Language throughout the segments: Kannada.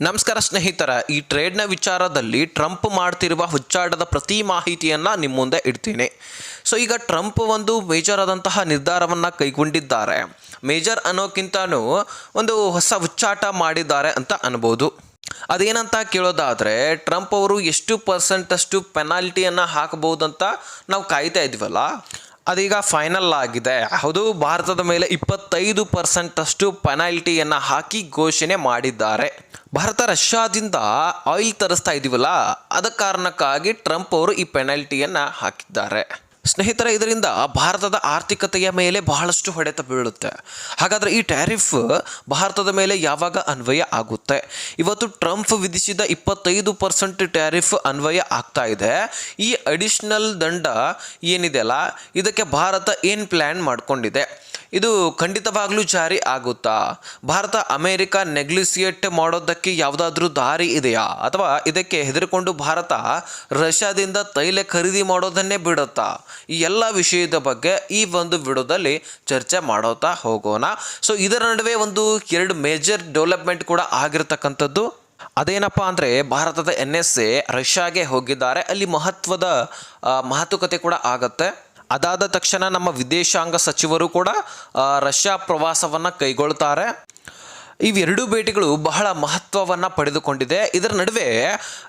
ನಮಸ್ಕಾರ ಸ್ನೇಹಿತರ, ಈ ಟ್ರೇಡ್ನ ವಿಚಾರದಲ್ಲಿ ಟ್ರಂಪ್ ಮಾಡ್ತಿರುವ ಹುಚ್ಚಾಟದ ಪ್ರತಿ ಮಾಹಿತಿಯನ್ನು ನಿಮ್ಮ ಮುಂದೆ ಇಡ್ತೀನಿ. ಸೊ, ಈಗ ಟ್ರಂಪ್ ಒಂದು ಮೇಜರ್ ಆದಂತಹ ನಿರ್ಧಾರವನ್ನು ಕೈಗೊಂಡಿದ್ದಾರೆ. ಮೇಜರ್ ಅನ್ನೋಕ್ಕಿಂತನೂ ಒಂದು ಹೊಸ ಹುಚ್ಚಾಟ ಮಾಡಿದ್ದಾರೆ ಅಂತ ಅನ್ಬೋದು. ಅದೇನಂತ ಕೇಳೋದಾದರೆ, ಟ್ರಂಪ್ ಅವರು ಎಷ್ಟು ಪರ್ಸೆಂಟಷ್ಟು ಪೆನಾಲ್ಟಿಯನ್ನು ಹಾಕಬಹುದಂತ ನಾವು ಕಾಯ್ತಾ ಇದ್ವಲ್ಲ? ಅದೀಗ ಫೈನಲ್ ಆಗಿದೆ. ಹೌದು, ಭಾರತದ ಮೇಲೆ ಇಪ್ಪತ್ತೈದು ಪರ್ಸೆಂಟ್ ಅಷ್ಟು ಪೆನಾಲ್ಟಿಯನ್ನು ಹಾಕಿ ಘೋಷಣೆ ಮಾಡಿದ್ದಾರೆ. ಭಾರತ ರಷ್ಯಾದಿಂದ ಆಯಿಲ್ ತರಿಸ್ತಾ ಇದೀವಲ್ಲ ಅದ ಕಾರಣಕ್ಕಾಗಿ ಟ್ರಂಪ್ ಅವರು ಈ ಪೆನಾಲ್ಟಿಯನ್ನು ಹಾಕಿದ್ದಾರೆ. ಸ್ನೇಹಿತರೆ, ಇದರಿಂದ ಭಾರತದ ಆರ್ಥಿಕತೆಯ ಮೇಲೆ ಬಹಳಷ್ಟು ಹೊಡೆತ ಬೀಳುತ್ತೆ. ಹಾಗಾದರೆ ಈ ಟ್ಯಾರಿಫ್ ಭಾರತದ ಮೇಲೆ ಯಾವಾಗ ಅನ್ವಯ ಆಗುತ್ತೆ? ಇವತ್ತು ಟ್ರಂಪ್ ವಿಧಿಸಿದ ಇಪ್ಪತ್ತೈದು ಪರ್ಸೆಂಟ್ ಟ್ಯಾರಿಫ್ ಅನ್ವಯ ಆಗ್ತಾ ಇದೆ. ಈ ಅಡಿಷನಲ್ ದಂಡ ಏನಿದೆಯಲ್ಲ, ಇದಕ್ಕೆ ಭಾರತ ಏನು ಪ್ಲ್ಯಾನ್ ಮಾಡ್ಕೊಂಡಿದೆ? ಇದು ಖಂಡಿತವಾಗ್ಲೂ ಜಾರಿ ಆಗುತ್ತಾ? ಭಾರತ, ಅಮೆರಿಕ ನೆಗ್ಲಿಸಿಯೇಟ್ ಮಾಡೋದಕ್ಕೆ ಯಾವುದಾದ್ರೂ ದಾರಿ ಇದೆಯಾ? ಅಥವಾ ಇದಕ್ಕೆ ಹೆದರಿಕೊಂಡು ಭಾರತ ರಷ್ಯಾದಿಂದ ತೈಲ ಖರೀದಿ ಮಾಡೋದನ್ನೇ ಬಿಡುತ್ತಾ? ಈ ಎಲ್ಲ ವಿಷಯದ ಬಗ್ಗೆ ಈ ಒಂದು ವಿಡಿಯೋದಲ್ಲಿ ಚರ್ಚೆ ಮಾಡೋತಾ ಹೋಗೋಣ. ಸೊ ಇದರ ನಡುವೆ ಒಂದು ಎರಡು ಮೇಜರ್ ಡೆವಲಪ್ಮೆಂಟ್ ಕೂಡ ಆಗಿರತಕ್ಕಂಥದ್ದು. ಅದೇನಪ್ಪ ಅಂದರೆ, ಭಾರತದ ಎನ್ ಎಸ್ ಎ ರಷ್ಯಾಗೆ ಹೋಗಿದ್ದಾರೆ. ಅಲ್ಲಿ ಮಹತ್ವದ ಮಾತುಕತೆ ಕೂಡ ಆಗತ್ತೆ. ಅದಾದ ತಕ್ಷಣ ನಮ್ಮ ವಿದೇಶಾಂಗ ಸಚಿವರು ಕೂಡ ರಷ್ಯಾ ಪ್ರವಾಸವನ್ನು ಕೈಗೊಳ್ತಾರೆ. ಇವೆರಡೂ ಭೇಟಿಗಳು ಬಹಳ ಮಹತ್ವವನ್ನು ಪಡೆದುಕೊಂಡಿದೆ. ಇದರ ನಡುವೆ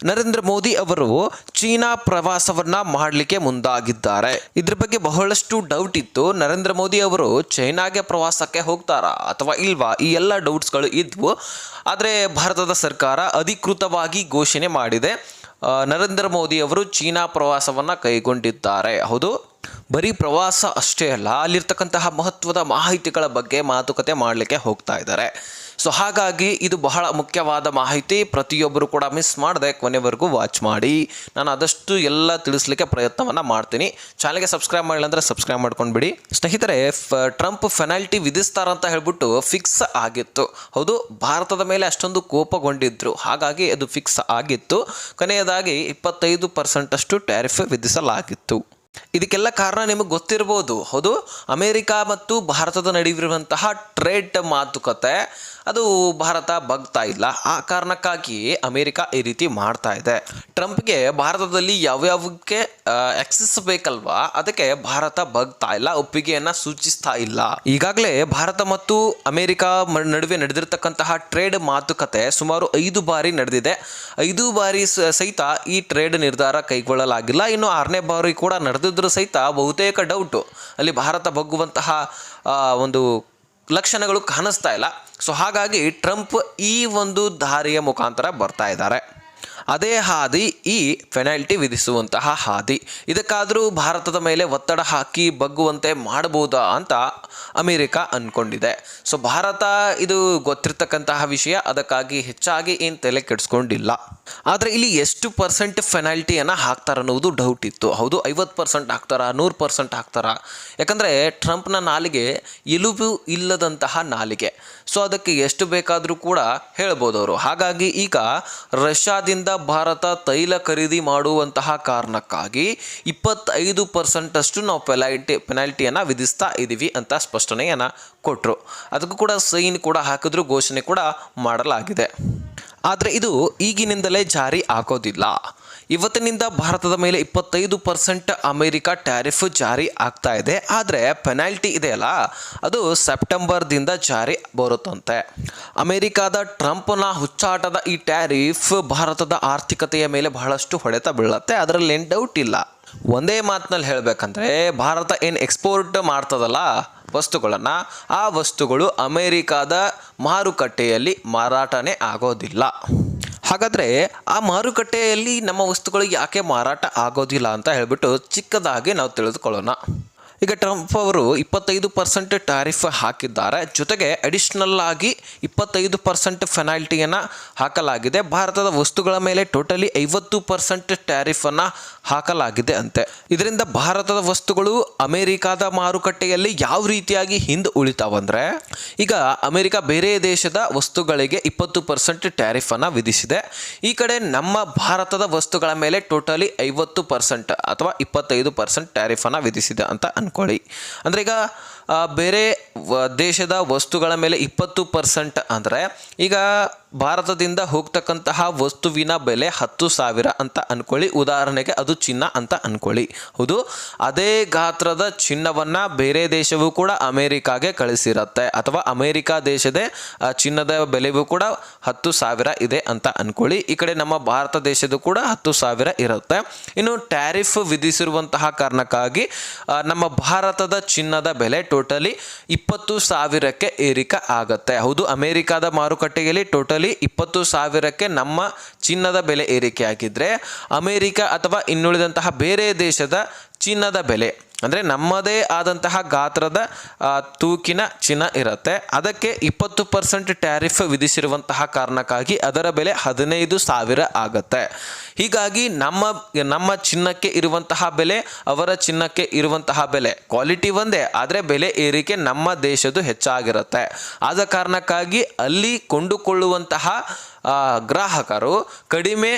ನರೇಂದ್ರ ಮೋದಿ ಅವರು ಚೀನಾ ಪ್ರವಾಸವನ್ನು ಮಾಡಲಿಕ್ಕೆ ಮುಂದಾಗಿದ್ದಾರೆ. ಇದ್ರ ಬಗ್ಗೆ ಬಹಳಷ್ಟು ಡೌಟ್ ಇತ್ತು. ನರೇಂದ್ರ ಮೋದಿ ಅವರು ಚೈನಾಗೆ ಪ್ರವಾಸಕ್ಕೆ ಹೋಗ್ತಾರಾ ಅಥವಾ ಇಲ್ವಾ? ಈ ಎಲ್ಲ ಡೌಟ್ಸ್ಗಳು ಇದ್ವು. ಆದರೆ ಭಾರತದ ಸರ್ಕಾರ ಅಧಿಕೃತವಾಗಿ ಘೋಷಣೆ ಮಾಡಿದೆ. ನರೇಂದ್ರ ಮೋದಿ ಅವರು ಚೀನಾ ಪ್ರವಾಸವನ್ನು ಕೈಗೊಂಡಿದ್ದಾರೆ. ಹೌದು? ಬರೀ ಪ್ರವಾಸ ಅಷ್ಟೇ ಅಲ್ಲ, ಅಲ್ಲಿರ್ತಕ್ಕಂತಹ ಮಹತ್ವದ ಮಾಹಿತಿಗಳ ಬಗ್ಗೆ ಮಾತುಕತೆ ಮಾಡಲಿಕ್ಕೆ ಹೋಗ್ತಾ ಇದ್ದಾರೆ. ಸೊ ಹಾಗಾಗಿ ಇದು ಬಹಳ ಮುಖ್ಯವಾದ ಮಾಹಿತಿ. ಪ್ರತಿಯೊಬ್ಬರು ಕೂಡ ಮಿಸ್ ಮಾಡದೆ ಕೊನೆವರೆಗೂ ವಾಚ್ ಮಾಡಿ. ನಾನು ಆದಷ್ಟು ಎಲ್ಲ ತಿಳಿಸ್ಲಿಕ್ಕೆ ಪ್ರಯತ್ನವನ್ನು ಮಾಡ್ತೀನಿ. ಚಾನಲ್ಗೆ ಸಬ್ಸ್ಕ್ರೈಬ್ ಮಾಡಿಲ್ಲ ಅಂದರೆ ಸಬ್ಸ್ಕ್ರೈಬ್ ಮಾಡ್ಕೊಂಡ್ಬಿಡಿ. ಸ್ನೇಹಿತರೆ ಟ್ರಂಪ್ ಫೆನಾಲ್ಟಿ ವಿಧಿಸ್ತಾರಂತ ಹೇಳ್ಬಿಟ್ಟು ಫಿಕ್ಸ್ ಆಗಿತ್ತು. ಹೌದು, ಭಾರತದ ಮೇಲೆ ಅಷ್ಟೊಂದು ಕೋಪಗೊಂಡಿದ್ದರು ಹಾಗಾಗಿ ಅದು ಫಿಕ್ಸ್ ಆಗಿತ್ತು. ಕೊನೆಯದಾಗಿ ಇಪ್ಪತ್ತೈದು ಪರ್ಸೆಂಟಷ್ಟು ಟ್ಯಾರಿಫ್ ವಿಧಿಸಲಾಗಿತ್ತು. ಇದಕ್ಕೆಲ್ಲ ಕಾರಣ ನಿಮಗೆ ಗೊತ್ತಿರ್ಬೋದು. ಹೌದು, ಅಮೇರಿಕಾ ಮತ್ತು ಭಾರತದ ನಡುವಿರುವಂತಹ ಟ್ರೇಡ್ ಮಾತುಕತೆ, ಅದು ಭಾರತ ಬಗ್ತಾ ಇಲ್ಲ. ಆ ಕಾರಣಕ್ಕಾಗಿ ಅಮೇರಿಕ ಈ ರೀತಿ ಮಾಡ್ತಾ ಇದೆ. ಟ್ರಂಪ್ಗೆ ಭಾರತದಲ್ಲಿ ಯಾವ್ಯಾವಕ್ಕೆ ಎಕ್ಸಸ್ ಬೇಕಲ್ವಾ? ಅದಕ್ಕೆ ಭಾರತ ಬಗ್ತಾ ಇಲ್ಲ, ಒಪ್ಪಿಗೆಯನ್ನ ಸೂಚಿಸ್ತಾ ಇಲ್ಲ. ಈಗಾಗಲೇ ಭಾರತ ಮತ್ತು ಅಮೇರಿಕಾ ನಡುವೆ ನಡೆದಿರ್ತಕ್ಕಂತಹ ಟ್ರೇಡ್ ಮಾತುಕತೆ ಸುಮಾರು ಐದು ಬಾರಿ ನಡೆದಿದೆ. ಐದು ಬಾರಿ ಸಹಿತ ಈ ಟ್ರೇಡ್ ನಿರ್ಧಾರ ಕೈಗೊಳ್ಳಲಾಗಿಲ್ಲ. ಇನ್ನು ಆರನೇ ಬಾರಿ ಕೂಡ ನಡೆದಿದ್ರೂ ಸಹಿತ ಬಹುತೇಕ ಡೌಟು ಅಲ್ಲಿ ಭಾರತ ಬಗ್ಗುವಂತಹ ಒಂದು ಲಕ್ಷಣಗಳು ಕಾಣಿಸ್ತಾ ಇಲ್ಲ. ಸೊ ಹಾಗಾಗಿ ಟ್ರಂಪ್ ಈ ಒಂದು ದಾರಿಯ ಮುಖಾಂತರ ಬರ್ತಾ ಇದ್ದಾರೆ. ಅದೇ ಹಾದಿ ಈ ಪೆನಾಲ್ಟಿ ವಿಧಿಸುವಂತಹ ಹಾದಿ. ಇದಕ್ಕಾದರೂ ಭಾರತದ ಮೇಲೆ ಒತ್ತಡ ಹಾಕಿ ಬಗ್ಗುವಂತೆ ಮಾಡಬಹುದಾ ಅಂತ ಅಮೇರಿಕ ಅಂದ್ಕೊಂಡಿದೆ ಸೊ ಭಾರತ ಇದು ಗೊತ್ತಿರ್ತಕ್ಕಂತಹ ವಿಷಯ, ಅದಕ್ಕಾಗಿ ಹೆಚ್ಚಾಗಿ ಏನು ತಲೆ ಕೆಡಿಸ್ಕೊಂಡಿಲ್ಲ. ಆದರೆ ಇಲ್ಲಿ ಎಷ್ಟು ಪರ್ಸೆಂಟ್ ಪೆನಾಲ್ಟಿಯನ್ನು ಹಾಕ್ತಾರೆ ಅನ್ನೋದು ಡೌಟ್ ಇತ್ತು. ಹೌದು, ಐವತ್ತು ಪರ್ಸೆಂಟ್ ಹಾಕ್ತಾರಾ, ನೂರು ಪರ್ಸೆಂಟ್ ಹಾಕ್ತಾರಾ? ಯಾಕಂದರೆ ಟ್ರಂಪ್ನ ನಾಲಿಗೆ ಎಲುಬು ಇಲ್ಲದಂತಹ ನಾಲಿಗೆ. ಸೊ ಅದಕ್ಕೆ ಎಷ್ಟು ಬೇಕಾದರೂ ಕೂಡ ಹೇಳ್ಬೋದು ಅವರು. ಹಾಗಾಗಿ ಈಗ ರಷ್ಯಾದಿಂದ ಭಾರತ ತೈಲ ಖರೀದಿ ಮಾಡುವಂತಹ ಕಾರಣಕ್ಕಾಗಿ ಇಪ್ಪತ್ತೈದು ಪರ್ಸೆಂಟಷ್ಟು ನಾವು ಪೆನಾಲ್ಟಿ ಪೆನಾಲ್ಟಿಯನ್ನು ವಿಧಿಸ್ತಾ ಇದ್ದೀವಿ ಅಂತ ಸ್ಪಷ್ಟನೆಯನ್ನು ಕೊಟ್ಟರು ಅದಕ್ಕೂ ಕೂಡ ಸೈನ್ ಕೂಡ ಹಾಕಿದ್ರು, ಘೋಷಣೆ ಕೂಡ ಮಾಡಲಾಗಿದೆ. ಆದರೆ ಇದು ಈಗಿನಿಂದಲೇ ಜಾರಿ ಆಗೋದಿಲ್ಲ. ಇವತ್ತಿನಿಂದ ಭಾರತದ ಮೇಲೆ ಇಪ್ಪತ್ತೈದು ಪರ್ಸೆಂಟ್ ಅಮೆರಿಕ ಟ್ಯಾರಿಫ್ ಜಾರಿ ಆಗ್ತಾ ಇದೆ. ಆದರೆ ಪೆನಾಲ್ಟಿ ಇದೆಯಲ್ಲ ಅದು ಸೆಪ್ಟೆಂಬರ್ದಿಂದ ಜಾರಿ ಬರುತ್ತಂತೆ. ಅಮೆರಿಕಾದ ಟ್ರಂಪ್ನ ಹುಚ್ಚಾಟದ ಈ ಟ್ಯಾರಿಫ್ ಭಾರತದ ಆರ್ಥಿಕತೆಯ ಮೇಲೆ ಬಹಳಷ್ಟು ಹೊಡೆತ ಬೀಳುತ್ತೆ. ಅದರಲ್ಲಿ ಏನು ಡೌಟ್ ಇಲ್ಲ. ಒಂದೇ ಮಾತಿನಲ್ಲಿ ಹೇಳಬೇಕಂದ್ರೆ, ಭಾರತ ಏನು ಎಕ್ಸ್ಪೋರ್ಟ್ ಮಾಡ್ತದಲ್ಲ ವಸ್ತುಗಳನ್ನು, ಆ ವಸ್ತುಗಳು ಅಮೇರಿಕಾದ ಮಾರುಕಟ್ಟೆಯಲ್ಲಿ ಮಾರಾಟನೇ ಆಗೋದಿಲ್ಲ. ಹಾಗಾದರೆ ಆ ಮಾರುಕಟ್ಟೆಯಲ್ಲಿ ನಮ್ಮ ವಸ್ತುಗಳು ಯಾಕೆ ಮಾರಾಟ ಆಗೋದಿಲ್ಲ ಅಂತ ಹೇಳಿಬಿಟ್ಟು ಚಿಕ್ಕದಾಗಿ ನಾವು ತಿಳಿದುಕೊಳ್ಳೋಣ. ಈಗ ಟ್ರಂಪ್ ಅವರು ಇಪ್ಪತ್ತೈದು ಪರ್ಸೆಂಟ್ ಟ್ಯಾರಿಫ್ ಹಾಕಿದ್ದಾರೆ. ಜೊತೆಗೆ ಅಡಿಷ್ನಲ್ ಆಗಿ ಇಪ್ಪತ್ತೈದು ಪರ್ಸೆಂಟ್ ಫೆನಾಲ್ಟಿಯನ್ನು ಹಾಕಲಾಗಿದೆ. ಭಾರತದ ವಸ್ತುಗಳ ಮೇಲೆ ಟೋಟಲಿ ಐವತ್ತು ಪರ್ಸೆಂಟ್ ಟ್ಯಾರಿಫನ್ನು ಹಾಕಲಾಗಿದೆ ಅಂತೆ. ಇದರಿಂದ ಭಾರತದ ವಸ್ತುಗಳು ಅಮೆರಿಕಾದ ಮಾರುಕಟ್ಟೆಯಲ್ಲಿ ಯಾವ ರೀತಿಯಾಗಿ ಹಿಂದೆ ಉಳಿತಾವಂದ್ರೆ, ಈಗ ಅಮೆರಿಕ ಬೇರೆ ದೇಶದ ವಸ್ತುಗಳಿಗೆ ಇಪ್ಪತ್ತು ಪರ್ಸೆಂಟ್ ಟ್ಯಾರಿಫನ್ನು ವಿಧಿಸಿದೆ. ಈ ಕಡೆ ನಮ್ಮ ಭಾರತದ ವಸ್ತುಗಳ ಮೇಲೆ ಟೋಟಲಿ ಐವತ್ತು ಪರ್ಸೆಂಟ್ ಅಥವಾ ಇಪ್ಪತ್ತೈದು ಪರ್ಸೆಂಟ್ ಟ್ಯಾರಿಫನ್ನು ವಿಧಿಸಿದೆ ಅಂತ ಅನ್ಕೊಳ್ಳಿ ಅಂದರೆ ಈಗ ಬೇರೆ ದೇಶದ ವಸ್ತುಗಳ ಮೇಲೆ ಇಪ್ಪತ್ತು ಪರ್ಸೆಂಟ್ ಅಂದರೆ ಈಗ ಭಾರತದಿಂದ ಹೋಗ್ತಕ್ಕಂತಹ ವಸ್ತುವಿನ ಬೆಲೆ ಹತ್ತು ಸಾವಿರ ಅಂತ ಅಂದ್ಕೊಳ್ಳಿ ಉದಾಹರಣೆಗೆ ಅದು ಚಿನ್ನ ಅಂತ ಅಂದ್ಕೊಳ್ಳಿ ಹೌದು, ಅದೇ ಗಾತ್ರದ ಚಿನ್ನವನ್ನು ಬೇರೆ ದೇಶವೂ ಕೂಡ ಅಮೇರಿಕಾಗೆ ಕಳಿಸಿರುತ್ತೆ. ಅಥವಾ ಅಮೇರಿಕಾ ದೇಶದ ಚಿನ್ನದ ಬೆಲೆಯೂ ಕೂಡ ಹತ್ತು ಸಾವಿರ ಇದೆ ಅಂತ ಅಂದ್ಕೊಳ್ಳಿ ಈ ಕಡೆ ನಮ್ಮ ಭಾರತ ದೇಶದ ಕೂಡ ಹತ್ತು ಸಾವಿರ ಇರುತ್ತೆ. ಇನ್ನು ಟ್ಯಾರಿಫ್ ವಿಧಿಸಿರುವಂತಹ ಕಾರಣಕ್ಕಾಗಿ ನಮ್ಮ ಭಾರತದ ಚಿನ್ನದ ಬೆಲೆ ಟೋಟಲಿ ಇಪ್ಪತ್ತು ಸಾವಿರಕ್ಕೆ ಏರಿಕೆ ಆಗುತ್ತೆ. ಹೌದು, ಅಮೇರಿಕಾದ ಮಾರುಕಟ್ಟೆಯಲ್ಲಿ ಟೋಟಲಿ ಇಪ್ಪತ್ತು ಸಾವಿರಕ್ಕೆ ನಮ್ಮ ಚಿನ್ನದ ಬೆಲೆ ಏರಿಕೆ ಆಗಿದ್ರೆ ಅಮೇರಿಕ ಅಥವಾ ಇನ್ನುಳಿದಂತಹ ಬೇರೆ ದೇಶದ ಚಿನ್ನದ ಬೆಲೆ ಅಂದರೆ ನಮ್ಮದೇ ಆದಂತಹ ಗಾತ್ರದ ತೂಕಿನ ಚಿನ್ನ ಇರುತ್ತೆ. ಅದಕ್ಕೆ ಇಪ್ಪತ್ತು ಪರ್ಸೆಂಟ್ ಟ್ಯಾರಿಫ್ ವಿಧಿಸಿರುವಂತಹ ಕಾರಣಕ್ಕಾಗಿ ಅದರ ಬೆಲೆ ಹದಿನೈದು ಸಾವಿರ ಆಗತ್ತೆ. ಹೀಗಾಗಿ ನಮ್ಮ ನಮ್ಮ ಚಿನ್ನಕ್ಕೆ ಇರುವಂತಹ ಬೆಲೆ, ಅವರ ಚಿನ್ನಕ್ಕೆ ಇರುವಂತಹ ಬೆಲೆ, ಕ್ವಾಲಿಟಿ ಒಂದೇ, ಆದರೆ ಬೆಲೆ ಏರಿಕೆ ನಮ್ಮ ದೇಶದ್ದು ಹೆಚ್ಚಾಗಿರುತ್ತೆ. ಆದ ಕಾರಣಕ್ಕಾಗಿ ಅಲ್ಲಿ ಕೊಂಡುಕೊಳ್ಳುವಂತಹ ಗ್ರಾಹಕರು ಕಡಿಮೆ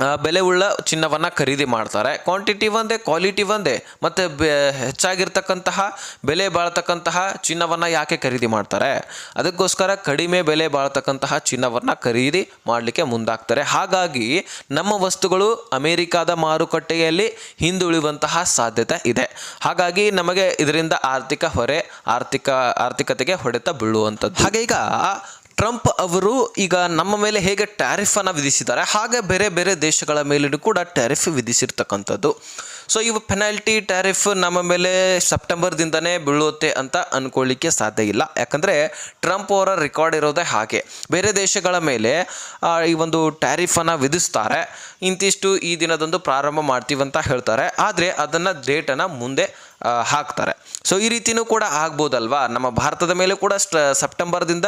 ಬೆಲೆ ಉಳ್ಳ ಚಿನ್ನವನ್ನು ಖರೀದಿ ಮಾಡ್ತಾರೆ. ಕ್ವಾಂಟಿಟಿ ಒಂದೇ ಕ್ವಾಲಿಟಿ ಒಂದೇ, ಮತ್ತು ಬೆ, ಹೆಚ್ಚಾಗಿರ್ತಕ್ಕಂತಹ, ಬೆಲೆ ಬಾಳ್ತಕ್ಕಂತಹ ಚಿನ್ನವನ್ನು ಯಾಕೆ ಖರೀದಿ ಮಾಡ್ತಾರೆ? ಅದಕ್ಕೋಸ್ಕರ ಕಡಿಮೆ ಬೆಲೆ ಬಾಳ್ತಕ್ಕಂತಹ ಚಿನ್ನವನ್ನು ಖರೀದಿ ಮಾಡಲಿಕ್ಕೆ ಮುಂದಾಗ್ತಾರೆ. ಹಾಗಾಗಿ ನಮ್ಮ ವಸ್ತುಗಳು ಅಮೇರಿಕಾದ ಮಾರುಕಟ್ಟೆಯಲ್ಲಿ ಹಿಂದುಳಿಯುವಂತಹ ಸಾಧ್ಯತೆ ಇದೆ. ಹಾಗಾಗಿ ನಮಗೆ ಇದರಿಂದ ಆರ್ಥಿಕ ಹೊರೆ, ಆರ್ಥಿಕ, ಆರ್ಥಿಕತೆಗೆ ಹೊಡೆತ ಬೀಳುವಂಥದ್ದು ಹಾಗೆ ಈಗ ಟ್ರಂಪ್ ಅವರು ಈಗ ನಮ್ಮ ಮೇಲೆ ಹೇಗೆ ಟ್ಯಾರಿಫ್ ಅನ್ನು ವಿಧಿಸಿದ್ದಾರೆ, ಹಾಗೆ ಬೇರೆ ಬೇರೆ ದೇಶಗಳ ಮೇಲೂ ಕೂಡ ಟ್ಯಾರಿಫ್ ವಿಧಿಸಿರ್ತಕ್ಕಂಥದ್ದು. ಸೊ ಇವು ಪೆನಾಲ್ಟಿ ಟ್ಯಾರಿಫ್ ನಮ್ಮ ಮೇಲೆ ಸೆಪ್ಟೆಂಬರ್ದಿಂದನೇ ಬೀಳುತ್ತೆ ಅಂತ ಅಂದ್ಕೊಳ್ಳಿಕ್ಕೆ ಸಾಧ್ಯ ಇಲ್ಲ. ಯಾಕಂದರೆ ಟ್ರಂಪ್ ಅವರ ರೆಕಾರ್ಡ್ ಇರೋದೇ ಹಾಗೆ. ಬೇರೆ ದೇಶಗಳ ಮೇಲೆ ಈ ಒಂದು ಟ್ಯಾರಿಫನ್ನು ವಿಧಿಸ್ತಾರೆ. ಇಂತಿಷ್ಟು ಈ ದಿನದಂದು ಪ್ರಾರಂಭ ಮಾಡ್ತೀವಂತ ಹೇಳ್ತಾರೆ. ಆದರೆ ಅದನ್ನು ಡೇಟನ್ನು ಮುಂದೆ ಹಾಕ್ತಾರೆ. ಸೊ ಈ ರೀತಿನೂ ಕೂಡ ಆಗ್ಬೋದಲ್ವಾ? ನಮ್ಮ ಭಾರತದ ಮೇಲೆ ಕೂಡ ಸೆಪ್ಟೆಂಬರ್ದಿಂದ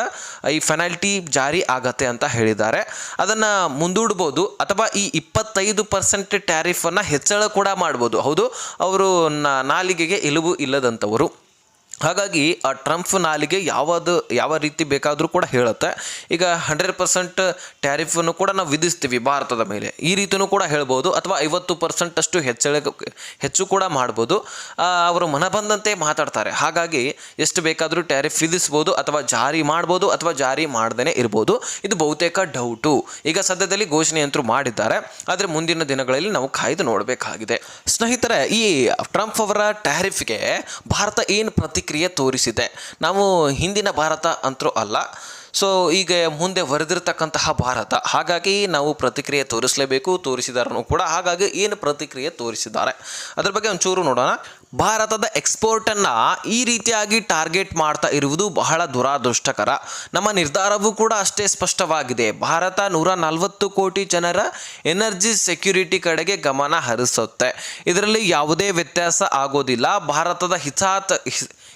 ಈ ಫೆನಾಲ್ಟಿ ಜಾರಿ ಆಗತ್ತೆ ಅಂತ ಹೇಳಿದ್ದಾರೆ. ಅದನ್ನು ಮುಂದೂಡ್ಬೋದು, ಅಥವಾ ಈ ಇಪ್ಪತ್ತೈದು ಪರ್ಸೆಂಟ್ ಟ್ಯಾರಿಫನ್ನು ಹೆಚ್ಚಳ ಕೂಡ ಮಾಡ್ಬೋದು. ಹೌದು, ಅವರು ನಾಲಿಗೆಗೆ ಎಲುಬು ಇಲ್ಲದಂಥವರು. ಹಾಗಾಗಿ ಆ ಟ್ರಂಪ್ ನಾಲಿಗೆ ಯಾವುದು, ಯಾವ ರೀತಿ ಬೇಕಾದರೂ ಕೂಡ ಹೇಳುತ್ತೆ. ಈಗ ಹಂಡ್ರೆಡ್ ಪರ್ಸೆಂಟ್ ಟ್ಯಾರಿಫನ್ನು ಕೂಡ ನಾವು ವಿಧಿಸ್ತೀವಿ ಭಾರತದ ಮೇಲೆ. ಈ ರೀತಿಯೂ ಕೂಡ ಹೇಳ್ಬೋದು, ಅಥವಾ ಐವತ್ತು ಪರ್ಸೆಂಟಷ್ಟು ಹೆಚ್ಚಳ, ಹೆಚ್ಚು ಕೂಡ ಮಾಡ್ಬೋದು. ಅವರು ಮನ ಬಂದಂತೆ ಮಾತಾಡ್ತಾರೆ. ಹಾಗಾಗಿ ಎಷ್ಟು ಬೇಕಾದರೂ ಟ್ಯಾರಿಫ್ ವಿಧಿಸ್ಬೋದು, ಅಥವಾ ಜಾರಿ ಮಾಡ್ಬೋದು, ಅಥವಾ ಜಾರಿ ಮಾಡ್ದೇ ಇರ್ಬೋದು. ಇದು ಬಹುತೇಕ ಡೌಟು. ಈಗ ಸದ್ಯದಲ್ಲಿ ಘೋಷಣೆ ಅಂತೂ ಮಾಡಿದ್ದಾರೆ. ಆದರೆ ಮುಂದಿನ ದಿನಗಳಲ್ಲಿ ನಾವು ಕಾಯ್ದು ನೋಡಬೇಕಾಗಿದೆ. ಸ್ನೇಹಿತರೆ, ಈ ಟ್ರಂಪ್ ಅವರ ಟ್ಯಾರಿಫ್ಗೆ ಭಾರತ ಏನು ಪ್ರತಿಕ್ರಿಯೆ ತೋರಿಸಿದೆ. ನಾವು ಹಿಂದಿನ ಭಾರತ ಅಂತರೂ ಅಲ್ಲ ಸೊ ಈಗ ಮುಂದೆ ಬರೆದಿರ್ತಕ್ಕಂತಹ ಭಾರತ. ಹಾಗಾಗಿ ನಾವು ಪ್ರತಿಕ್ರಿಯೆ ತೋರಿಸಲೇಬೇಕು, ತೋರಿಸಿದಾರನು ಕೂಡ. ಹಾಗಾಗಿ ಏನು ಪ್ರತಿಕ್ರಿಯೆ ತೋರಿಸಿದ್ದಾರೆ? ಅದ್ರ ಬಗ್ಗೆ ಒಂಚೂರು ನೋಡೋಣ. ಭಾರತದ ಎಕ್ಸ್ಪೋರ್ಟನ್ನು ಈ ರೀತಿಯಾಗಿ ಟಾರ್ಗೆಟ್ ಮಾಡ್ತಾ ಇರುವುದು ಬಹಳ ದುರಾದೃಷ್ಟಕರ. ನಮ್ಮ ನಿರ್ಧಾರವೂ ಕೂಡ ಅಷ್ಟೇ ಸ್ಪಷ್ಟವಾಗಿದೆ. ಭಾರತ ನೂರ ನಲವತ್ತು ಕೋಟಿ ಜನರ ಎನರ್ಜಿ ಸೆಕ್ಯುರಿಟಿ ಕಡೆಗೆ ಗಮನ ಹರಿಸುತ್ತೆ. ಇದರಲ್ಲಿ ಯಾವುದೇ ವ್ಯತ್ಯಾಸ ಆಗೋದಿಲ್ಲ. ಭಾರತದ ಹಿತಾತ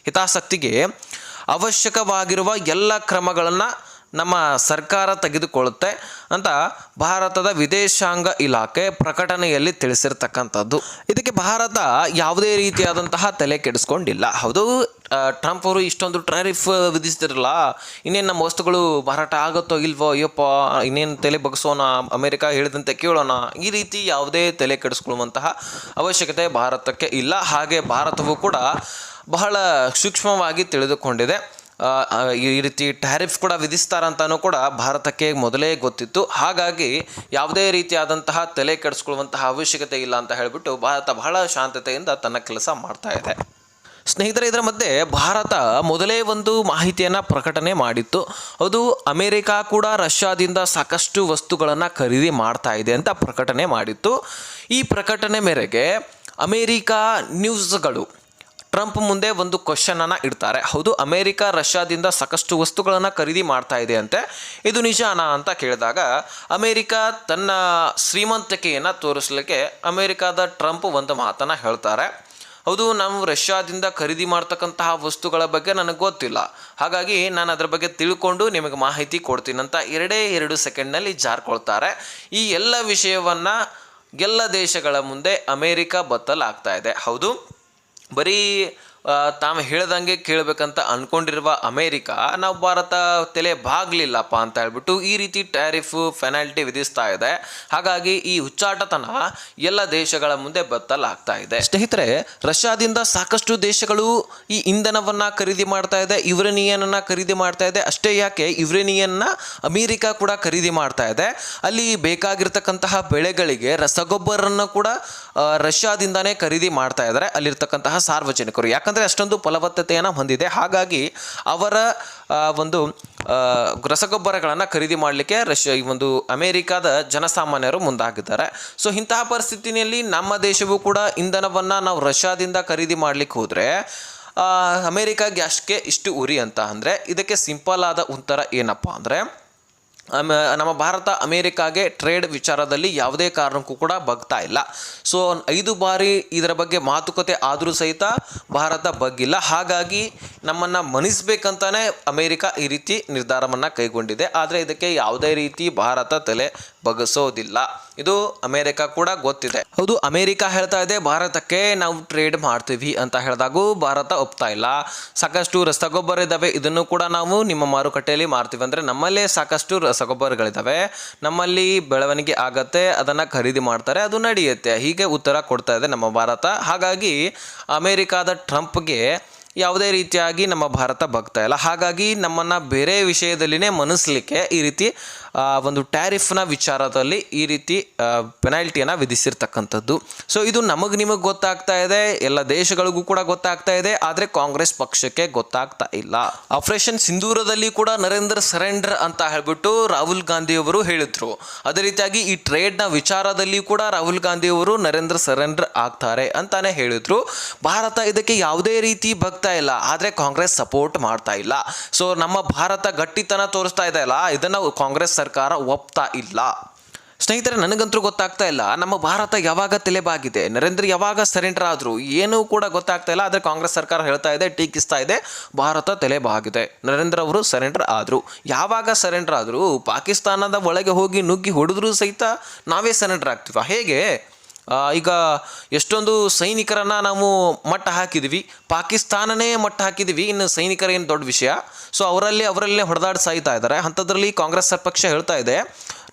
ಹಿತಾಸಕ್ತಿಗೆ ಅವಶ್ಯಕವಾಗಿರುವ ಎಲ್ಲ ಕ್ರಮಗಳನ್ನು ನಮ್ಮ ಸರ್ಕಾರ ತೆಗೆದುಕೊಳ್ಳುತ್ತೆ ಅಂತ ಭಾರತದ ವಿದೇಶಾಂಗ ಇಲಾಖೆ ಪ್ರಕಟಣೆಯಲ್ಲಿ ತಿಳಿಸಿರ್ತಕ್ಕಂಥದ್ದು. ಇದಕ್ಕೆ ಭಾರತ ಯಾವುದೇ ರೀತಿಯಾದಂತಹ ತಲೆ ಕೆಡಿಸ್ಕೊಂಡಿಲ್ಲ. ಹೌದು ಟ್ರಂಪ್ ಅವರು ಇಷ್ಟೊಂದು ಟ್ರಾರಿಫ್ ವಿಧಿಸ್ತಿರಲ್ಲ ಇನ್ನೇನು ನಮ್ಮ ವಸ್ತುಗಳು ಮಾರಾಟ ಆಗುತ್ತೋ ಇಲ್ವೋ, ಅಯ್ಯಪ್ಪ, ಇನ್ನೇನು ತಲೆ ಬಗ್ಸೋಣ, ಅಮೆರಿಕ ಹೇಳಿದಂತೆ ಕೇಳೋಣ, ಈ ರೀತಿ ಯಾವುದೇ ತಲೆ ಕೆಡಿಸ್ಕೊಳ್ಳುವಂತಹ ಅವಶ್ಯಕತೆ ಭಾರತಕ್ಕೆ ಇಲ್ಲ. ಹಾಗೆ ಭಾರತವು ಕೂಡ ಬಹಳ ಸೂಕ್ಷ್ಮವಾಗಿ ತಿಳಿದುಕೊಂಡಿದೆ. ಈ ರೀತಿ ಟ್ಯಾರಿಫ್ ಕೂಡ ವಿಧಿಸ್ತಾರಂತನೂ ಕೂಡ ಭಾರತಕ್ಕೆ ಮೊದಲೇ ಗೊತ್ತಿತ್ತು. ಹಾಗಾಗಿ ಯಾವುದೇ ರೀತಿಯಾದಂತಹ ತಲೆ ಕೆಡಿಸ್ಕೊಳ್ಳುವಂತಹ ಅವಶ್ಯಕತೆ ಇಲ್ಲ ಅಂತ ಹೇಳಿಬಿಟ್ಟು ಭಾರತ ಬಹಳ ಶಾಂತತೆಯಿಂದ ತನ್ನ ಕೆಲಸ ಮಾಡ್ತಾ ಇದೆ. ಸ್ನೇಹಿತರೆ, ಇದರ ಮಧ್ಯೆ ಭಾರತ ಮೊದಲೇ ಒಂದು ಮಾಹಿತಿಯನ್ನು ಪ್ರಕಟಣೆ ಮಾಡಿತ್ತು. ಅದು ಅಮೇರಿಕಾ ಕೂಡ ರಷ್ಯಾದಿಂದ ಸಾಕಷ್ಟು ವಸ್ತುಗಳನ್ನು ಖರೀದಿ ಮಾಡ್ತಾ ಇದೆ ಅಂತ ಪ್ರಕಟಣೆ ಮಾಡಿತ್ತು. ಈ ಪ್ರಕಟಣೆ ಮೇರೆಗೆ ಅಮೇರಿಕಾ ನ್ಯೂಸ್ಗಳು ಟ್ರಂಪ್ ಮುಂದೆ ಒಂದು ಕ್ವಶನನ್ನು ಇಡ್ತಾರೆ. ಹೌದು, ಅಮೇರಿಕ, ರಷ್ಯಾದಿಂದ ಸಾಕಷ್ಟು ವಸ್ತುಗಳನ್ನು ಖರೀದಿ ಮಾಡ್ತಾ ಇದೆ ಅಂತೆ. ಇದು ನಿಜಾನಾ ಅಂತ ಕೇಳಿದಾಗ, ಅಮೇರಿಕ ತನ್ನ ಶ್ರೀಮಂತಿಕೆಯನ್ನು ತೋರಿಸ್ಲಿಕ್ಕೆ ಅಮೇರಿಕಾದ ಟ್ರಂಪ್ ಒಂದು ಮಾತನ್ನು ಹೇಳ್ತಾರೆ. ಹೌದು ನಾವು ರಷ್ಯಾದಿಂದ ಖರೀದಿ ಮಾಡ್ತಕ್ಕಂತಹ ವಸ್ತುಗಳ ಬಗ್ಗೆ ನನಗೆ ಗೊತ್ತಿಲ್ಲ. ಹಾಗಾಗಿ ನಾನು ಅದರ ಬಗ್ಗೆ ತಿಳ್ಕೊಂಡು ನಿಮಗೆ ಮಾಹಿತಿ ಕೊಡ್ತೀನಿ ಅಂತ ಎರಡೇ ಎರಡು ಸೆಕೆಂಡ್ನಲ್ಲಿ ಜಾರ್ಕೊಳ್ತಾರೆ. ಈ ಎಲ್ಲ ವಿಷಯವನ್ನು ಎಲ್ಲ ದೇಶಗಳ ಮುಂದೆ ಅಮೇರಿಕ ಬತ್ತಲಾಗ್ತಾ ಇದೆ. ಹೌದು. ಬರೀ ತಾವು ಹೇಳ್ದಂಗೆ ಕೇಳಬೇಕಂತ ಅನ್ಕೊಂಡಿರುವ ಅಮೇರಿಕ, ನಾವು ಭಾರತ ತಲೆ ಬಾಗ್ಲಿಲ್ಲಪ್ಪ ಅಂತ ಹೇಳ್ಬಿಟ್ಟು ಈ ರೀತಿ ಟ್ಯಾರಿಫ್ ಪೆನಾಲ್ಟಿ ವಿಧಿಸ್ತಾ ಇದೆ. ಹಾಗಾಗಿ ಈ ಹುಚ್ಚಾಟತನ ಎಲ್ಲ ದೇಶಗಳ ಮುಂದೆ ಬತ್ತಲಾಗ್ತಾ ಇದೆ. ಸ್ನೇಹಿತರೆ, ರಷ್ಯಾದಿಂದ ಸಾಕಷ್ಟು ದೇಶಗಳು ಈ ಇಂಧನವನ್ನ ಖರೀದಿ ಮಾಡ್ತಾ ಇದೆ, ಯುರೇನಿಯನ್ನ ಖರೀದಿ ಮಾಡ್ತಾ ಇದೆ. ಅಷ್ಟೇ ಯಾಕೆ, ಯುರೇನಿಯನ್ನ ಅಮೇರಿಕಾ ಕೂಡ ಖರೀದಿ ಮಾಡ್ತಾ ಇದೆ. ಅಲ್ಲಿ ಬೇಕಾಗಿರ್ತಕ್ಕಂತಹ ಬೆಳೆಗಳಿಗೆ ರಸಗೊಬ್ಬರನ್ನು ಕೂಡ ರಷ್ಯಾದಿಂದಾನೇ ಖರೀದಿ ಮಾಡ್ತಾ ಇದ್ದಾರೆ ಅಲ್ಲಿರ್ತಕ್ಕಂತಹ ಸಾರ್ವಜನಿಕರು. ಯಾಕಂದರೆ ಅಷ್ಟೊಂದು ಫಲವತ್ತತೆಯನ್ನು ಹೊಂದಿದೆ. ಹಾಗಾಗಿ ಅವರ ಒಂದು ರಸಗೊಬ್ಬರಗಳನ್ನು ಖರೀದಿ ಮಾಡಲಿಕ್ಕೆ ರಷ್ಯಾ, ಈ ಒಂದು ಅಮೇರಿಕಾದ ಜನಸಾಮಾನ್ಯರು ಮುಂದಾಗಿದ್ದಾರೆ. ಸೊ, ಇಂತಹ ಪರಿಸ್ಥಿತಿಯಲ್ಲಿ ನಮ್ಮ ದೇಶವೂ ಕೂಡ ಇಂಧನವನ್ನು ನಾವು ರಷ್ಯಾದಿಂದ ಖರೀದಿ ಮಾಡಲಿಕ್ಕೆ ಹೋದರೆ ಅಮೇರಿಕಾಗೆ ಅಷ್ಟಕ್ಕೆ ಇಷ್ಟು ಉರಿ ಅಂತ ಅಂದರೆ, ಇದಕ್ಕೆ ಸಿಂಪಲ್ ಆದ ಉತ್ತರ ಏನಪ್ಪ ಅಂದರೆ ನಮ್ಮ ಭಾರತ ಅಮೇರಿಕಾಗೆ ಟ್ರೇಡ್ ವಿಚಾರದಲ್ಲಿ ಯಾವುದೇ ಕಾರಣಕ್ಕೂ ಕೂಡ ಬಗ್ತಾ ಇಲ್ಲ. ಸೊ, ಐದು ಬಾರಿ ಇದರ ಬಗ್ಗೆ ಮಾತುಕತೆ ಆದರೂ ಸಹಿತ ಭಾರತ ಬಗ್ಗಿಲ್ಲ. ಹಾಗಾಗಿ ನಮ್ಮನ್ನು ಮನಿಸ್ಬೇಕಂತಾನೆ ಅಮೇರಿಕ ಈ ರೀತಿ ನಿರ್ಧಾರವನ್ನು ಕೈಗೊಂಡಿದೆ. ಆದರೆ ಇದಕ್ಕೆ ಯಾವುದೇ ರೀತಿ ಭಾರತ ತಲೆ ಬಗ್ಗಿಸೋದಿಲ್ಲ ಇದು ಅಮೆರಿಕ ಕೂಡ ಗೊತ್ತಿದೆ. ಹೌದು, ಅಮೇರಿಕಾ ಹೇಳ್ತಾ ಇದೆ, ಭಾರತಕ್ಕೆ ನಾವು ಟ್ರೇಡ್ ಮಾಡ್ತೀವಿ ಅಂತ ಹೇಳಿದಾಗೂ ಭಾರತ ಒಪ್ತಾ ಇಲ್ಲ. ಸಾಕಷ್ಟು ರಸಗೊಬ್ಬರ ಇದ್ದಾವೆ ಇದನ್ನು ಕೂಡ ನಾವು ನಿಮ್ಮ ಮಾರುಕಟ್ಟೆಯಲ್ಲಿ ಮಾರ್ತೀವಿ ಅಂದರೆ ನಮ್ಮಲ್ಲೇ ಸಾಕಷ್ಟು ರಸಗೊಬ್ಬರಗಳಿದ್ದಾವೆ ನಮ್ಮಲ್ಲಿ ಬೆಳವಣಿಗೆ ಆಗತ್ತೆ, ಅದನ್ನು ಖರೀದಿ ಮಾಡ್ತಾರೆ, ಅದು ನಡೆಯುತ್ತೆ. ಹೀಗೆ ಉತ್ತರ ಕೊಡ್ತಾ ಇದೆ ನಮ್ಮ ಭಾರತ. ಹಾಗಾಗಿ ಅಮೇರಿಕಾದ ಟ್ರಂಪ್ಗೆ ಯಾವುದೇ ರೀತಿಯಾಗಿ ನಮ್ಮ ಭಾರತ ಬಗ್ತಾ ಇಲ್ಲ. ಹಾಗಾಗಿ ನಮ್ಮನ್ನು ಬೇರೆ ವಿಷಯದಲ್ಲಿನೇ ಮನಸ್ಲಿಕ್ಕೆ ಈ ರೀತಿ ಒಂದು ಟ್ಯಾರಿಫ್ನ ವಿಚಾರದಲ್ಲಿ ಈ ರೀತಿ ಪೆನಾಲ್ಟಿಯನ್ನು ವಿಧಿಸಿರ್ತಕ್ಕಂಥದ್ದು. ಸೊ ಇದು ನಮಗೆ ನಿಮಗೆ ಗೊತ್ತಾಗ್ತಾ ಇದೆ, ಎಲ್ಲ ದೇಶಗಳಿಗೂ ಕೂಡ ಗೊತ್ತಾಗ್ತಾ ಇದೆ, ಆದರೆ ಕಾಂಗ್ರೆಸ್ ಪಕ್ಷಕ್ಕೆ ಗೊತ್ತಾಗ್ತಾ ಇಲ್ಲ. ಆಪರೇಷನ್ ಸಿಂಧೂರದಲ್ಲಿ ಕೂಡ ನರೇಂದ್ರ ಸರೆಂಡರ್ ಅಂತ ಹೇಳ್ಬಿಟ್ಟು ರಾಹುಲ್ ಗಾಂಧಿ ಅವರು ಹೇಳಿದ್ರು. ಅದೇ ರೀತಿಯಾಗಿ ಈ ಟ್ರೇಡ್ನ ವಿಚಾರದಲ್ಲಿ ಕೂಡ ರಾಹುಲ್ ಗಾಂಧಿ ಅವರು ನರೇಂದ್ರ ಸರೆಂಡರ್ ಆಗ್ತಾರೆ ಅಂತಾನೆ ಹೇಳಿದ್ರು. ಭಾರತ ಇದಕ್ಕೆ ಯಾವುದೇ ರೀತಿ ಬಗ್ತಾ ಇಲ್ಲ, ಆದರೆ ಕಾಂಗ್ರೆಸ್ ಸಪೋರ್ಟ್ ಮಾಡ್ತಾ ಇಲ್ಲ. ಸೊ ನಮ್ಮ ಭಾರತ ಗಟ್ಟಿತನ ತೋರಿಸ್ತಾ ಇದೆ ಅಲ್ಲ, ಇದನ್ನು ಕಾಂಗ್ರೆಸ್ ಸರ್ಕಾರ ಒಪ್ತಾ ಇಲ್ಲ. ಸ್ನೇಹಿತರೆ, ನನಗಂತೂ ಗೊತ್ತಾಗ್ತಾ ಇಲ್ಲ. ನಮ್ಮ ಭಾರತ ಯಾವಾಗ ತಲೆಬಾಗಿದೆ? ನರೇಂದ್ರ ಯಾವಾಗ ಸರೆಂಡರ್ ಆದರೂ? ಏನೂ ಕೂಡ ಗೊತ್ತಾಗ್ತಾ ಇಲ್ಲ. ಆದರೆ ಕಾಂಗ್ರೆಸ್ ಸರ್ಕಾರ ಹೇಳ್ತಾ ಇದೆ, ಟೀಕಿಸ್ತಾ ಇದೆ, ಭಾರತ ತಲೆಬಾಗಿದೆ. ನರೇಂದ್ರ ಅವರು ಸರೆಂಡರ್ ಆದರು. ಯಾವಾಗ ಸರೆಂಡರ್ ಆದರೂ? ಪಾಕಿಸ್ತಾನದ ಒಳಗೆ ಹೋಗಿ ನುಗ್ಗಿ ಹೊಡೆದ್ರೂ ಸಹಿತ ನಾವೇ ಸರೆಂಡರ್ ಆಗ್ತೀವ? ಹೇಗೆ? ಈಗ ಎಷ್ಟೊಂದು ಸೈನಿಕರನ್ನು ನಾವು ಮಟ್ಟ ಹಾಕಿದ್ವಿ. ಪಾಕಿಸ್ತಾನನೇ ಮಟ್ಟ ಹಾಕಿದ್ವಿ. ಇನ್ನು ಸೈನಿಕರೇನು ದೊಡ್ಡ ವಿಷಯ. ಸೊ ಅವರಲ್ಲಿ, ಅವರಲ್ಲೇ ಹೊಡೆದಾಡಿ ಸಾಯ್ತಾ ಇದ್ದಾರೆ ಅಂಥದ್ರಲ್ಲಿ ಕಾಂಗ್ರೆಸ್ ಪಕ್ಷ ಹೇಳ್ತಾ ಇದೆ.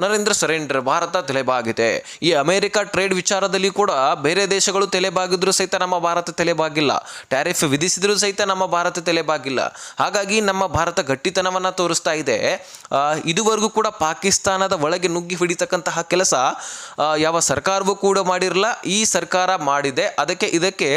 ನರೇಂದ್ರ ಸರೇಂದ್ರ, ಭಾರತ ತಲೆಬಾಗಿದೆ. ಈ ಅಮೆರಿಕ ಟ್ರೇಡ್ ವಿಚಾರದಲ್ಲಿ ಕೂಡ ಬೇರೆ ದೇಶಗಳು ತಲೆಬಾಗಿದ್ರು ಸಹಿತ ನಮ್ಮ ಭಾರತ ತಲೆಬಾಗಿಲ್ಲ. ಟ್ಯಾರಿಫ್ ವಿಧಿಸಿದ್ರು ಸಹಿತ ನಮ್ಮ ಭಾರತ ತಲೆಬಾಗಿಲ್ಲ. ಹಾಗಾಗಿ ನಮ್ಮ ಭಾರತ ಗಟ್ಟಿತನವನ್ನು ತೋರಿಸ್ತಾ ಇದೆ. ಇದುವರೆಗೂ ಕೂಡ ಪಾಕಿಸ್ತಾನದ ಒಳಗೆ ನುಗ್ಗಿ ಹಿಡಿತಕ್ಕಂತಹ ಕೆಲಸ ಯಾವ ಸರ್ಕಾರವೂ ಕೂಡ ಮಾಡಿರಲ್ಲ. ಈ ಸರ್ಕಾರ ಮಾಡಿದೆ. ಅದಕ್ಕೆ ಇದಕ್ಕೆ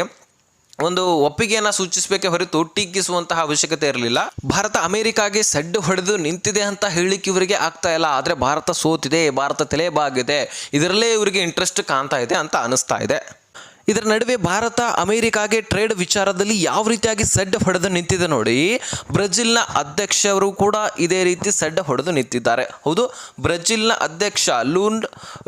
ಒಂದು ಒಪ್ಪಿಗೆಯನ್ನು ಸೂಚಿಸಬೇಕೆ ಹೊರತು ಟೀಕಿಸುವಂತಹ ಅವಶ್ಯಕತೆ ಇರಲಿಲ್ಲ. ಭಾರತ ಅಮೆರಿಕಾಗೆ ಸಡ್ಡು ಹೊಡೆದು ನಿಂತಿದೆ ಅಂತ ಹೇಳಿಕ್ಕೆ ಇವರಿಗೆ ಆಗ್ತಾ ಇಲ್ಲ. ಆದರೆ ಭಾರತ ಸೋತಿದೆ, ಭಾರತ ತಲೆಬಾಗಿದೆ. ಇದರಲ್ಲೇ ಇವರಿಗೆ ಇಂಟ್ರೆಸ್ಟ್ ಕಾಣ್ತಾ ಇದೆ ಅಂತ ಅನಿಸ್ತಾ ಇದೆ. ಇದರ ನಡುವೆ ಭಾರತ ಅಮೆರಿಕಾಗೆ ಟ್ರೇಡ್ ವಿಚಾರದಲ್ಲಿ ಯಾವ ರೀತಿಯಾಗಿ ಸಡ್ಡು ಹೊಡೆದು ನಿಂತಿದೆ ನೋಡಿ, ಬ್ರೆಜಿಲ್ನ ಅಧ್ಯಕ್ಷರು ಕೂಡ ಇದೇ ರೀತಿ ಸಡ್ಡು ಹೊಡೆದು ನಿಂತಿದ್ದಾರೆ. ಹೌದು, ಬ್ರೆಜಿಲ್ನ ಅಧ್ಯಕ್ಷ ಲೂನ್,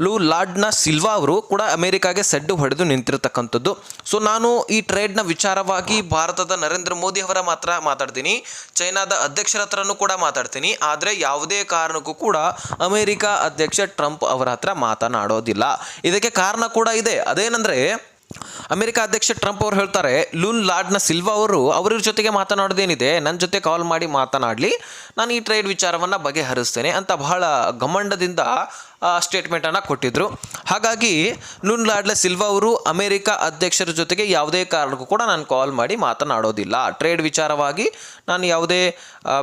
ಲೂ ಲಾಡ್ನ ಸಿಲ್ವಾ ಅವರು ಕೂಡ ಅಮೆರಿಕಾಗೆ ಸಡ್ಡು ಹೊಡೆದು ನಿಂತಿರತಕ್ಕಂಥದ್ದು. ಸೊ ನಾನು ಈ ಟ್ರೇಡ್ನ ವಿಚಾರವಾಗಿ ಭಾರತದ ನರೇಂದ್ರ ಮೋದಿ ಅವರ ಮಾತ್ರ ಮಾತಾಡ್ತೀನಿ. ಚೈನಾದ ಅಧ್ಯಕ್ಷರ ಹತ್ರನೂ ಕೂಡ ಮಾತಾಡ್ತೀನಿ. ಆದರೆ ಯಾವುದೇ ಕಾರಣಕ್ಕೂ ಕೂಡ ಅಮೆರಿಕ ಅಧ್ಯಕ್ಷ ಟ್ರಂಪ್ ಅವರ ಹತ್ರ ಮಾತನಾಡೋದಿಲ್ಲ. ಇದಕ್ಕೆ ಕಾರಣ ಕೂಡ ಇದೆ. ಅದೇನೆಂದರೆ ಅಮೆರಿಕ ಅಧ್ಯಕ್ಷ ಟ್ರಂಪ್ ಅವರು ಹೇಳ್ತಾರೆ, ಲೂನ್ ಲಾರ್ಡ್ನ ಸಿಲ್ವಾ ಅವರು ಅವ್ರ ಜೊತೆಗೆ ಮಾತನಾಡೋದೇನಿದೆ ನನ್ನ ಜೊತೆ ಕಾಲ್ ಮಾಡಿ ಮಾತನಾಡಲಿ, ನಾನು ಈ ಟ್ರೇಡ್ ವಿಚಾರವನ್ನು ಬಗೆಹರಿಸ್ತೇನೆ ಅಂತ ಬಹಳ ಗಮಂಡದಿಂದ ಸ್ಟೇಟ್ಮೆಂಟನ್ನು ಕೊಟ್ಟಿದ್ದರು ಹಾಗಾಗಿ ನುನ್ ಲಾಡ್ಲೆ ಸಿಲ್ವಾ ಅವರು ಅಮೆರಿಕ ಅಧ್ಯಕ್ಷರ ಜೊತೆಗೆ ಯಾವುದೇ ಕಾರಣಕ್ಕೂ ಕೂಡ ನಾನು ಕಾಲ್ ಮಾಡಿ ಮಾತನಾಡೋದಿಲ್ಲ. ಟ್ರೇಡ್ ವಿಚಾರವಾಗಿ ನಾನು ಯಾವುದೇ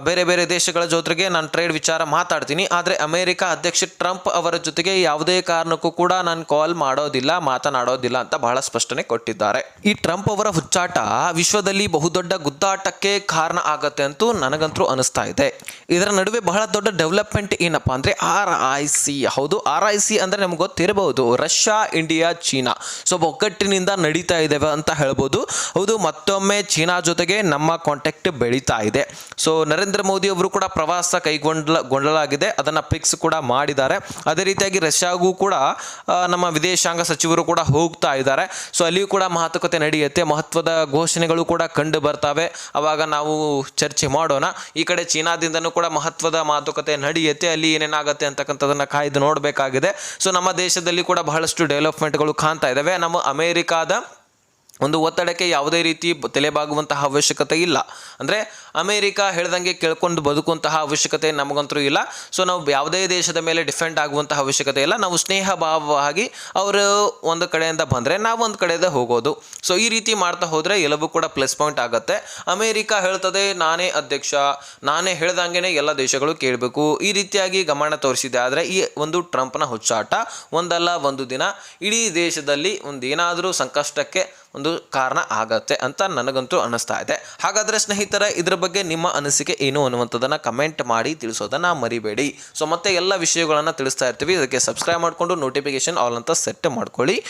ಬೇರೆ ಬೇರೆ ದೇಶಗಳ ಜೊತೆಗೆ ನಾನು ಟ್ರೇಡ್ ವಿಚಾರ ಮಾತಾಡ್ತೀನಿ. ಆದರೆ ಅಮೆರಿಕ ಅಧ್ಯಕ್ಷ ಟ್ರಂಪ್ ಅವರ ಜೊತೆಗೆ ಯಾವುದೇ ಕಾರಣಕ್ಕೂ ಕೂಡ ನಾನು ಕಾಲ್ ಮಾಡೋದಿಲ್ಲ, ಮಾತನಾಡೋದಿಲ್ಲ ಅಂತ ಬಹಳ ಸ್ಪಷ್ಟನೆ ಕೊಟ್ಟಿದ್ದಾರೆ. ಈ ಟ್ರಂಪ್ ಅವರ ಹುಚ್ಚಾಟ ವಿಶ್ವದಲ್ಲಿ ಬಹುದೊಡ್ಡ ಗುದ್ದಾಟಕ್ಕೆ ಕಾರಣ ಆಗತ್ತೆ ಅಂತೂ ನನಗಂತೂ ಅನಿಸ್ತಾ ಇದೆ. ಇದರ ನಡುವೆ ಬಹಳ ದೊಡ್ಡ ಡೆವಲಪ್ಮೆಂಟ್ ಏನಪ್ಪಾ ಅಂದರೆ ಆರ್ ಐ ಸಿ ಹೌದು. ಆರ್ ಐ ಸಿ ಅಂದರೆ ನಮ್ಗೆ ಗೊತ್ತಿರಬಹುದು, ರಷ್ಯಾ, ಇಂಡಿಯಾ, ಚೀನಾ. ಸೊ ಒಗ್ಗಟ್ಟಿನಿಂದ ನಡೀತಾ ಇದ್ದೇವೆ ಅಂತ ಹೇಳ್ಬೋದು. ಹೌದು, ಮತ್ತೊಮ್ಮೆ ಚೀನಾ ಜೊತೆಗೆ ನಮ್ಮ ಕಾಂಟ್ಯಾಕ್ಟ್ ಬೆಳೀತಾ ಇದೆ. ಸೊ ನರೇಂದ್ರ ಮೋದಿ ಅವರು ಕೂಡ ಪ್ರವಾಸ ಕೈಗೊಂಡ್ಲ, ಗೊಂಡಲಾಗಿದೆ. ಅದನ್ನು ಫಿಕ್ಸ್ ಕೂಡ ಮಾಡಿದ್ದಾರೆ. ಅದೇ ರೀತಿಯಾಗಿ ರಷ್ಯಾಗೂ ಕೂಡ ನಮ್ಮ ವಿದೇಶಾಂಗ ಸಚಿವರು ಕೂಡ ಹೋಗ್ತಾ ಇದ್ದಾರೆ. ಸೊ ಅಲ್ಲಿಯೂ ಕೂಡ ಮಾತುಕತೆ ನಡೆಯುತ್ತೆ. ಮಹತ್ವದ ಘೋಷಣೆಗಳು ಕೂಡ ಕಂಡು ಬರ್ತವೆ. ಅವಾಗ ನಾವು ಚರ್ಚೆ ಮಾಡೋಣ. ಈ ಕಡೆ ಚೀನಾದಿಂದನೂ ಕೂಡ ಮಹತ್ವದ ಮಾತುಕತೆ ನಡೆಯುತ್ತೆ. ಅಲ್ಲಿ ಏನೇನಾಗುತ್ತೆ ಅಂತಕ್ಕಂಥದ್ದನ್ನು ಕಾಯ್ದು ನೋಡಬೇಕಾಗಿದೆ. ಸೊ ನಮ್ಮ ದೇಶದಲ್ಲಿ ಕೂಡ ಬಹಳಷ್ಟು ಡೆವಲಪ್ಮೆಂಟ್ಗಳು ಕಾಣ್ತಾ ಇದ್ದಾವೆ ನಮ್ಮ ಅಮೇರಿಕಾದ ಒಂದು ಒತ್ತಡಕ್ಕೆ ಯಾವುದೇ ರೀತಿ ತಲೆಬಾಗುವಂತಹ ಅವಶ್ಯಕತೆ ಇಲ್ಲ. ಅಂದರೆ ಅಮೇರಿಕ ಹೇಳ್ದಂಗೆ ಕೇಳ್ಕೊಂಡು ಬದುಕುವಂತಹ ಅವಶ್ಯಕತೆ ನಮಗಂತೂ ಇಲ್ಲ. ಸೊ ನಾವು ಯಾವುದೇ ದೇಶದ ಮೇಲೆ ಡಿಫೆಂಡ್ ಆಗುವಂತಹ ಅವಶ್ಯಕತೆ ಇಲ್ಲ. ನಾವು ಸ್ನೇಹ ಭಾವವಾಗಿ ಅವರು ಒಂದು ಕಡೆಯಿಂದ ಬಂದರೆ ನಾವು ಒಂದು ಕಡೆಯಿಂದ ಹೋಗೋದು. ಸೊ ಈ ರೀತಿ ಮಾಡ್ತಾ ಹೋದರೆ ಎಲ್ಲವೂ ಕೂಡ ಪ್ಲಸ್ ಪಾಯಿಂಟ್ ಆಗುತ್ತೆ. ಅಮೇರಿಕ ಹೇಳ್ತದೆ, ನಾನೇ ಅಧ್ಯಕ್ಷ, ನಾನೇ ಹೇಳ್ದಂಗೆ ಎಲ್ಲ ದೇಶಗಳು ಕೇಳಬೇಕು. ಈ ರೀತಿಯಾಗಿ ಗಮನ ತೋರಿಸಿದೆ. ಆದರೆ ಈ ಒಂದು ಟ್ರಂಪ್ನ ಹುಚ್ಚಾಟ ಒಂದಲ್ಲ ಒಂದು ದಿನ. ಇಡೀ ದೇಶದಲ್ಲಿ ಒಂದು ಏನಾದರೂ ಸಂಕಷ್ಟಕ್ಕೆ ಒಂದು ಕಾರಣ ಆಗತ್ತೆ ಅಂತ ನನಗಂತೂ ಅನ್ನಿಸ್ತಾ ಇದೆ. ಹಾಗಾದರೆ ಸ್ನೇಹಿತರೆ, ಇದ್ರ ಬಗ್ಗೆ ನಿಮ್ಮ ಅನಿಸಿಕೆ ಏನು ಅನ್ನುವಂಥದ್ದನ್ನು ಕಮೆಂಟ್ ಮಾಡಿ ತಿಳಿಸೋದನ್ನು ಮರಿಬೇಡಿ. ಸೊ ಮತ್ತೆ ಎಲ್ಲ ವಿಷಯಗಳನ್ನು ತಿಳಿಸ್ತಾ ಇರ್ತೀವಿ. ಇದಕ್ಕೆ ಸಬ್ಸ್ಕ್ರೈಬ್ ಮಾಡಿಕೊಂಡು ನೋಟಿಫಿಕೇಶನ್ ಆಲ್ ಅಂತ ಸೆಟ್ ಮಾಡ್ಕೊಳ್ಳಿ.